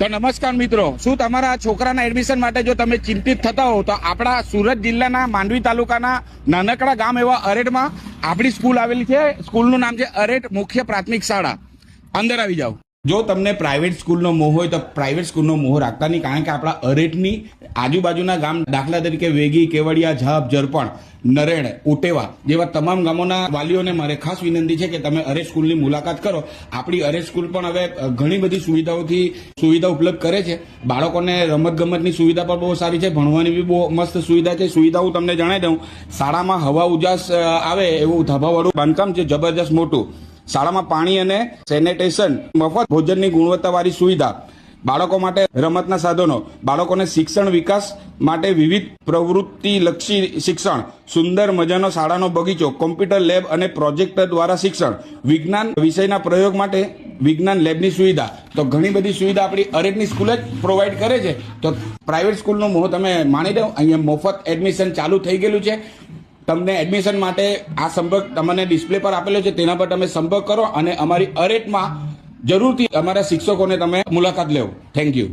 તો નમસ્કાર મિત્રો, શું તમારા છોકરાના એડમિશન માટે જો તમે ચિંતિત થતા હો, તો આપણા સુરત જિલ્લાના માંડવી તાલુકાના નાનકડા ગામ એવા અરેટમાં આપણી સ્કૂલ આવેલી છે. સ્કૂલનું નામ છે અરેટ મુખ્ય પ્રાથમિક શાળા. અંદર આવી જાઓ. જો તમને પ્રાઇવેટ સ્કૂલનો મોહ હોય, તો પ્રાઇવેટ સ્કૂલનો મોહ રાખતા નહીં, કારણ કે આપણા અરેટની આજુબાજુના ગામ દાખલા તરીકે વેગી, કેવડિયા, ઝાપ જરપણ નરેણ, ઉટેવા જેવા તમામ ગામોના વાલીઓને મારે ખાસ વિનંતી છે કે તમે અરે સ્કૂલની મુલાકાત કરો. આપણી અરે સ્કૂલ પણ હવે ઘણી બધી સુવિધાઓથી સુવિધા ઉપલબ્ધ કરે છે. બાળકોને રમત ગમતની સુવિધા પણ બહુ સારી છે. ભણવાની બી બહુ મસ્ત સુવિધા છે. સુવિધા હું તમને જણાવી દઉં. શાળામાં હવા ઉજાસ આવે એવું ધાબાવાળું બાંધકામ છે જબરજસ્ત મોટું. શાળામાં પાણી અને સેનિટેશન, મફત ભોજનની ગુણવત્તાવાળી સુવિધા. બાળકો માટે રમતના સાધનો, બાળકોને શિક્ષણ વિકાસ માટે વિવિધ પ્રવૃત્તિલક્ષી શિક્ષણ, સુંદર મજાનો શાળાનો બગીચો, કોમ્પ્યુટર લેબ અને પ્રોજેક્ટર દ્વારા શિક્ષણ, વિજ્ઞાન વિષયના પ્રયોગ માટે વિજ્ઞાન લેબની સુવિધા. તો ઘણી બધી સુવિધા આપણી અરેટની સ્કૂલ જ પ્રોવાઈડ કરે છે. તો પ્રાઇવેટ સ્કૂલનું મોહ તમે માની દઉં અહીંયા મફત એડમિશન ચાલુ થઈ ગયેલું છે. તમને એડમિશન માટે આ સંપર્ક તમને ડિસ્પ્લે પર આપેલો છે, તેના પર તમે સંપર્ક કરો અને અમારી અરેટમાં જરૂરથી અમારા શિક્ષકોને તમે મુલાકાત લેવો થેન્ક યુ